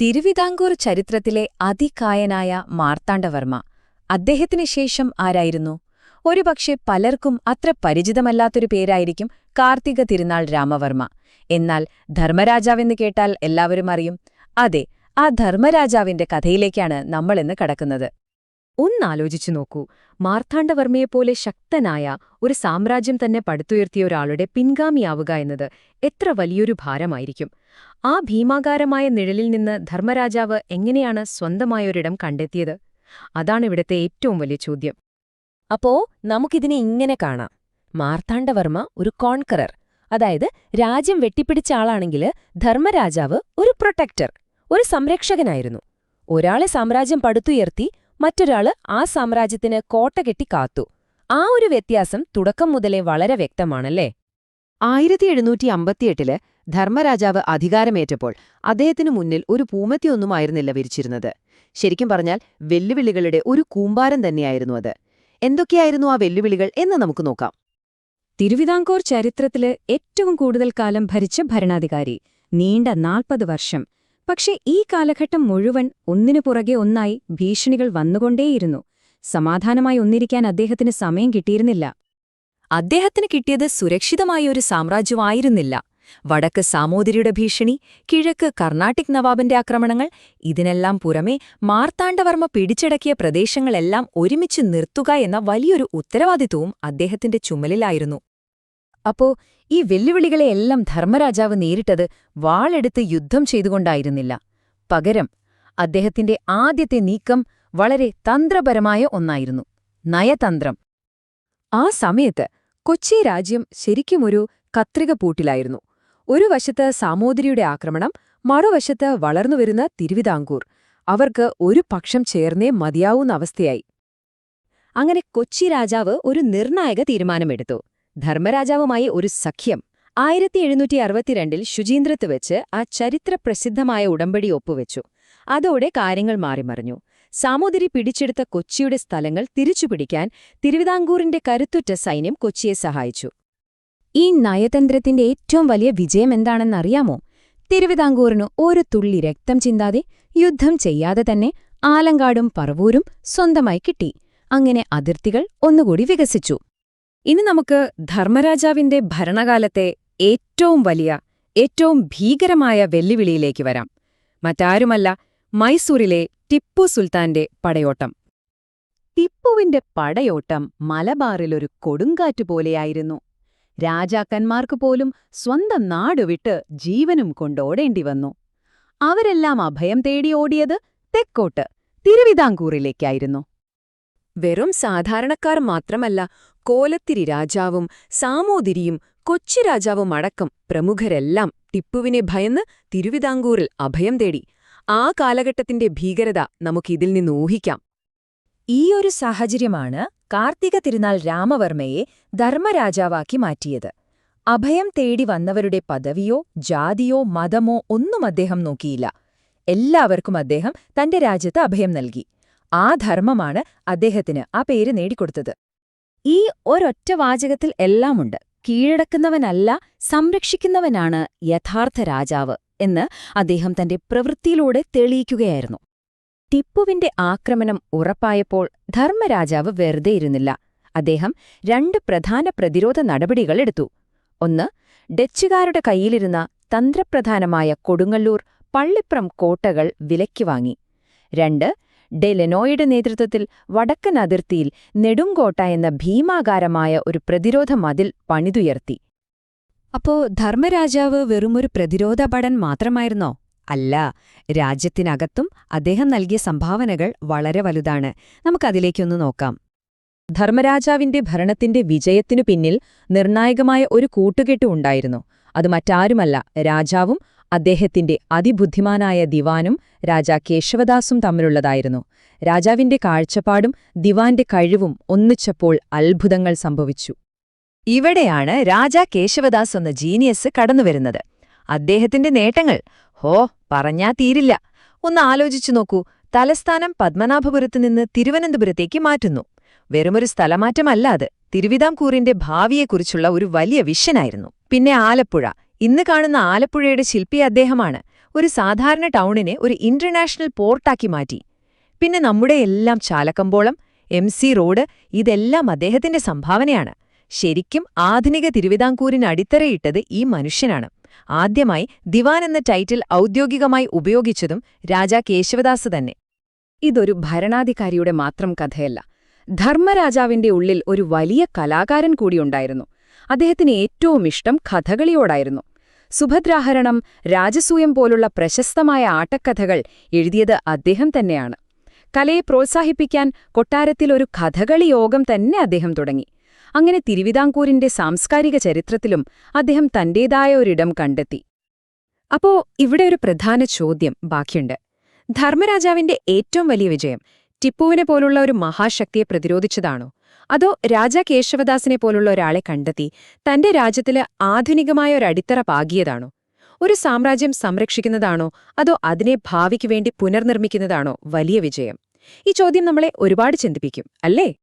തിരുവിതാംകൂർ ചരിത്രത്തിലെ അതികായനായ മാർത്താണ്ഡവർമ്മ. അദ്ദേഹത്തിന് ശേഷം ആരായിരുന്നു? ഒരുപക്ഷെ പലർക്കും അത്ര പരിചിതമല്ലാത്തൊരു പേരായിരിക്കും കാർത്തിക തിരുനാൾ രാമവർമ്മ. എന്നാൽ ധർമ്മരാജാവെന്ന് കേട്ടാൽ എല്ലാവരും അറിയും. അതെ ആ ധർമ്മരാജാവിന്റെ കഥയിലേക്കാണ് നമ്മളിന്ന് കടക്കുന്നത്. ഒന്നാലോചിച്ചു നോക്കൂ. മാർത്താണ്ഡവർമ്മയെപ്പോലെ ശക്തനായ ഒരു സാമ്രാജ്യം തന്നെ പടുത്തുയർത്തിയ ഒരാളുടെ പിൻഗാമിയാവുക എന്നത് എത്ര വലിയൊരു ഭാരമായിരിക്കും. ആ ഭീമാകാരമായ നിഴലിൽ നിന്ന് ധർമ്മരാജാവ് എങ്ങനെയാണ് സ്വന്തമായൊരിടം കണ്ടെത്തിയത്? അതാണിവിടത്തെ ഏറ്റവും വലിയ ചോദ്യം. അപ്പോ നമുക്കിതിനെ ഇങ്ങനെ കാണാം. മാർത്താണ്ഡവർമ്മ ഒരു കോൺകറർ അതായത് രാജ്യം വെട്ടിപ്പിടിച്ച ആളാണെങ്കിൽ ധർമ്മരാജാവ് ഒരു പ്രൊട്ടക്ടർ ഒരു സംരക്ഷകനായിരുന്നു. ഒരാളെ സാമ്രാജ്യം പടുത്തുയർത്തി മറ്റൊരാൾ ആ സാമ്രാജ്യത്തിന് കോട്ട കെട്ടി കാത്തു. ആ ഒരു വ്യത്യാസം തുടക്കം മുതലേ വളരെ വ്യക്തമാണല്ലേ? ആയിരത്തി എഴുന്നൂറ്റി അമ്പത്തിയെട്ടിൽ ധർമ്മരാജാവ് അധികാരമേറ്റപ്പോൾ അദ്ദേഹത്തിനു മുന്നിൽ ഒരു പൂമത്തിയൊന്നുമായിരുന്നില്ല വിരിച്ചിരുന്നത്. ശരിക്കും പറഞ്ഞാൽ വെല്ലുവിളികളുടെ ഒരു കൂമ്പാരം തന്നെയായിരുന്നു അത്. എന്തൊക്കെയായിരുന്നു ആ വെല്ലുവിളികൾ എന്ന് നമുക്ക് നോക്കാം. തിരുവിതാംകൂർ ചരിത്രത്തിൽ ഏറ്റവും കൂടുതൽ കാലം ഭരിച്ച ഭരണാധികാരി നീണ്ട നാൽപ്പത് വർഷം പക്ഷെ ഈ കാലഘട്ടം മുഴുവൻ ഒന്നിനു പുറകെ ഒന്നായി ഭീഷണികൾ വന്നുകൊണ്ടേയിരുന്നു. സമാധാനമായി ഒന്നിരിക്കാൻ അദ്ദേഹത്തിന് സമയം കിട്ടിയിരുന്നില്ല. അദ്ദേഹത്തിന് കിട്ടിയത് സുരക്ഷിതമായ ഒരു സാമ്രാജ്യമായിരുന്നില്ല. വടക്ക് സാമൂതിരിയുടെ ഭീഷണി കിഴക്ക് കർണാട്ടിക് നവാബിന്റെ ആക്രമണങ്ങൾ ഇതിനെല്ലാം പുറമെ മാർത്താണ്ഡവർമ്മ പിടിച്ചടക്കിയ പ്രദേശങ്ങളെല്ലാം ഒരുമിച്ച് നിർത്തുക എന്ന വലിയൊരു ഉത്തരവാദിത്വവും അദ്ദേഹത്തിന്റെ ചുമലിലായിരുന്നു. അപ്പോ ഈ വെല്ലുവിളികളെയെല്ലാം ധർമ്മരാജാവ് നേരിട്ടത് വാളെടുത്ത് യുദ്ധം ചെയ്തുകൊണ്ടായിരുന്നില്ല. പകരം അദ്ദേഹത്തിന്റെ ആദ്യത്തെ നീക്കം വളരെ തന്ത്രപരമായ ഒന്നായിരുന്നു നയതന്ത്രം. ആ സമയത്ത് കൊച്ചി രാജ്യം ശരിക്കുമൊരു കത്രിക പൂട്ടിലായിരുന്നു ഒരു വശത്ത് സാമൂതിരിയുടെ ആക്രമണം മറുവശത്ത് വളർന്നുവരുന്ന തിരുവിതാംകൂർ. അവർക്ക് ഒരു പക്ഷം ചേർന്നേ മതിയാവുന്ന അവസ്ഥയായി. അങ്ങനെ കൊച്ചി രാജാവ് ഒരു നിർണായക തീരുമാനമെടുത്തു. ധർമ്മരാജാവുമായി ഒരു സഖ്യം. ആയിരത്തി എഴുന്നൂറ്റി അറുപത്തിരണ്ടിൽ ശുചീന്ദ്രത്ത് വെച്ച് ആ ചരിത്രപ്രസിദ്ധമായ ഉടമ്പടി ഒപ്പുവെച്ചു. അതോടെ കാര്യങ്ങൾ മാറിമറിഞ്ഞു. സാമൂതിരി പിടിച്ചെടുത്ത കൊച്ചിയുടെ സ്ഥലങ്ങൾ തിരിച്ചുപിടിക്കാൻ തിരുവിതാംകൂറിന്റെ കരുത്തുറ്റ സൈന്യം കൊച്ചിയെ സഹായിച്ചു. ഈ നയതന്ത്രത്തിന്റെ ഏറ്റവും വലിയ വിജയം എന്താണെന്നറിയാമോ? തിരുവിതാംകൂറിന് ഒരു തുള്ളി രക്തം ചിന്താതെ യുദ്ധം ചെയ്യാതെ തന്നെ ആലങ്കാടും പറവൂരും സ്വന്തമായി കിട്ടി. അങ്ങനെ അതിർത്തികൾ ഒന്നുകൂടി വികസിച്ചു. ഇനി നമുക്ക് ധർമ്മരാജാവിന്റെ ഭരണകാലത്തെ ഏറ്റവും വലിയ ഏറ്റവും ഭീകരമായ വെല്ലുവിളിയിലേക്ക് വരാം. മറ്റാരുമല്ല മൈസൂരിലെ ടിപ്പു സുൽത്താന്റെ പടയോട്ടം. ടിപ്പുവിന്റെ പടയോട്ടം മലബാറിലൊരു കൊടുങ്കാറ്റ് പോലെയായിരുന്നു. രാജാക്കന്മാർക്ക് പോലും സ്വന്തം നാടുവിട്ട് ജീവനും കൊണ്ടോടേണ്ടി വന്നു. അവരെല്ലാം അഭയം തേടി ഓടിയത് തെക്കോട്ട് തിരുവിതാംകൂറിലേക്കായിരുന്നു. വെറും സാധാരണക്കാർ മാത്രമല്ല കോലത്തിരി രാജാവും സാമൂതിരിയും കൊച്ചി രാജാവും അടക്കം പ്രമുഖരെല്ലാം ടിപ്പുവിനെ ഭയന്ന് തിരുവിതാംകൂറിൽ അഭയം തേടി. ആ കാലഘട്ടത്തിന്റെ ഭീകരത നമുക്കിതിൽ നിന്ന് ഊഹിക്കാം. ഈ ഒരു സാഹചര്യമാണ് കാർത്തിക തിരുനാൾ രാമവർമ്മയെ ധർമ്മരാജാവാക്കി മാറ്റിയത്. അഭയം തേടി വന്നവരുടെ പദവിയോ ജാതിയോ മതമോ ഒന്നും അദ്ദേഹം നോക്കിയില്ല. എല്ലാവർക്കും അദ്ദേഹം തന്റെ രാജ്യത്ത് അഭയം നൽകി. ആ ധർമ്മമാണ് അദ്ദേഹത്തിന് ആ പേര് നേടിക്കൊടുത്തത്. ഈ ഒരൊറ്റ വാചകത്തിൽ എല്ലാമുണ്ട്. കീഴടക്കുന്നവനല്ല സംരക്ഷിക്കുന്നവനാണ് യഥാർത്ഥ രാജാവ് എന്ന് അദ്ദേഹം തന്റെ പ്രവൃത്തിയിലൂടെ തെളിയിക്കുകയായിരുന്നു. ടിപ്പുവിന്റെ ആക്രമണം ഉറപ്പായപ്പോൾ ധർമ്മരാജാവ് വെറുതെ ഇരുന്നില്ല. അദ്ദേഹം രണ്ട് പ്രധാന പ്രതിരോധ നടപടികൾ എടുത്തു. ഒന്ന് ഡച്ചുകാരുടെ കയ്യിലിരുന്ന തന്ത്രപ്രധാനമായ കൊടുങ്ങല്ലൂർ പള്ളിപ്രം കോട്ടകൾ വിലയ്ക്ക് വാങ്ങി. രണ്ട് ഡെലെനോയുടെ നേതൃത്വത്തിൽ വടക്കൻ അതിർത്തിയിൽ നെടുങ്കോട്ട എന്ന ഭീമാകാരമായ ഒരു പ്രതിരോധ മതിൽ പണിതുയർത്തി. അപ്പോ ധർമ്മരാജാവ് വെറുമൊരു പ്രതിരോധ പടൻ മാത്രമായിരുന്നോ? അല്ല രാജ്യത്തിനകത്തും അദ്ദേഹം നൽകിയ സംഭാവനകൾ വളരെ വലുതാണ്. നമുക്കതിലേക്കൊന്ന് നോക്കാം. ധർമ്മരാജാവിന്റെ ഭരണത്തിന്റെ വിജയത്തിനു പിന്നിൽ നിർണായകമായ ഒരു കൂട്ടുകെട്ടുണ്ടായിരുന്നു അത് മറ്റാരുമല്ല രാജാവും അദ്ദേഹത്തിന്റെ അതിബുദ്ധിമാനായ ദിവാനും രാജാ കേശവദാസും തമ്മിലുള്ളതായിരുന്നു. രാജാവിന്റെ കാഴ്ചപ്പാടും ദിവാന്റെ കഴിവും ഒന്നിച്ചപ്പോൾ അത്ഭുതങ്ങൾ സംഭവിച്ചു. ഇവിടെയാണ് രാജാ കേശവദാസ് എന്ന ജീനിയസ് കടന്നുവരുന്നത്. അദ്ദേഹത്തിന്റെ നേട്ടങ്ങൾ ഹോ പറഞ്ഞാ തീരില്ല. ഒന്ന് ആലോചിച്ചു നോക്കൂ തലസ്ഥാനം പത്മനാഭപുരത്ത് നിന്ന് തിരുവനന്തപുരത്തേക്ക് മാറ്റുന്നു. വെറുമൊരു സ്ഥലമാറ്റമല്ല അത്. തിരുവിതാംകൂറിന്റെ ഭാവിയെക്കുറിച്ചുള്ള ഒരു വലിയ വിഷനായിരുന്നു. പിന്നെ ആലപ്പുഴ. ഇന്ന് കാണുന്ന ആലപ്പുഴയുടെ ശില്പി അദ്ദേഹമാണ് ഒരു സാധാരണ ടൗണിനെ ഒരു ഇന്റർനാഷണൽ പോർട്ടാക്കി മാറ്റി. പിന്നെ നമ്മുടെ എല്ലാം ചാലക്കമ്പോളം എം സി റോഡ് ഇതെല്ലാം അദ്ദേഹത്തിന്റെ സംഭാവനയാണ്. ശരിക്കും ആധുനിക തിരുവിതാംകൂരിന് അടിത്തറയിട്ടത് ഈ മനുഷ്യനാണ്. ആദ്യമായി ദിവാൻ എന്ന ടൈറ്റിൽ ഔദ്യോഗികമായി ഉപയോഗിച്ചതും രാജാ കേശവദാസ് തന്നെ. ഇതൊരു ഭരണാധികാരിയുടെ മാത്രം കഥയല്ല. ധർമ്മരാജാവിന്റെ ഉള്ളിൽ ഒരു വലിയ കലാകാരൻ കൂടിയുണ്ടായിരുന്നു അദ്ദേഹത്തിന് ഏറ്റവും ഇഷ്ടം കഥകളിയോടായിരുന്നു. സുഭദ്രാഹരണം രാജസൂയം പോലുള്ള പ്രശസ്തമായ ആട്ടക്കഥകൾ എഴുതിയത് അദ്ദേഹം തന്നെയാണ്. കലയെ പ്രോത്സാഹിപ്പിക്കാൻ കൊട്ടാരത്തിൽ ഒരു കഥകളി യോഗം തന്നെ അദ്ദേഹം തുടങ്ങി. അങ്ങനെ തിരുവിതാംകൂറിന്റെ സാംസ്കാരിക ചരിത്രത്തിലും അദ്ദേഹം തന്റേതായ ഒരിടം കണ്ടെത്തി. അപ്പോ ഇവിടെ ഒരു പ്രധാന ചോദ്യം ബാക്കിയുണ്ട്. ധർമ്മരാജാവിന്റെ ഏറ്റവും വലിയ വിജയം ടിപ്പുവിനെ പോലുള്ള ഒരു മഹാശക്തിയെ പ്രതിരോധിച്ചതാണോ? അതോ രാജാ കേശവദാസിനെ പോലുള്ള ഒരാളെ കണ്ടെത്തി തന്റെ രാജ്യത്തിൽ ആധുനികമായ ഒരു അടിത്തറ പാകിയതാണോ? ഒരു സാമ്രാജ്യം സംരക്ഷിക്കുന്നതാണോ? അതോ അതിനെ ഭാവിക്ക് വേണ്ടി പുനർനിർമ്മിക്കുന്നതാണോ? വലിയ വിജയം. ഈ ചോദ്യം നമ്മളെ ഒരുപാട് ചിന്തിപ്പിക്കും അല്ലേ?